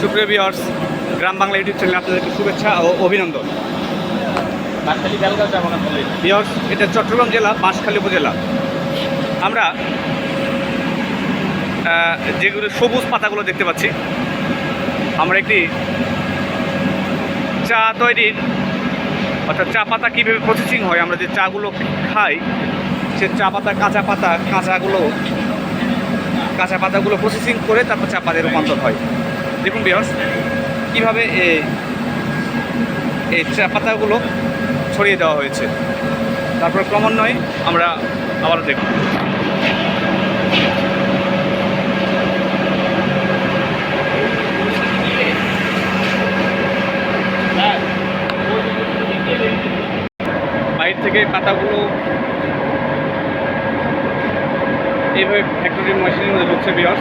সুপ্রিয় বিয়ার্স গ্রাম বাংলা ইউটিউব চ্যানেলে আপনাদেরকে শুভেচ্ছা ও অভিনন্দন। বিয়ার্স এটা চট্টগ্রাম জেলা বাঁশখালী উপজেলা। আমরা যেগুলো সবুজ পাতাগুলো দেখতে পাচ্ছি আমরা একটি চা তৈরির অর্থাৎ চা পাতা কীভাবে প্রসেসিং হয় আমরা যে চাগুলো খাই সে চা পাতা কাঁচা পাতা কাঁচাগুলো কাঁচা পাতাগুলো প্রসেসিং করে তারপর চা পাতায় রূপান্তর হয়। দেখুন বিয়ার্স কীভাবে এই চা পাতাগুলো ছড়িয়ে দেওয়া হয়েছে। তারপর ক্রমান্বয়ে আমরা আবার দেখব। বাইরে থেকে পাতাগুলো এইভাবে ফ্যাক্টরির মেশিনের মধ্যে ঢুকছে বিয়স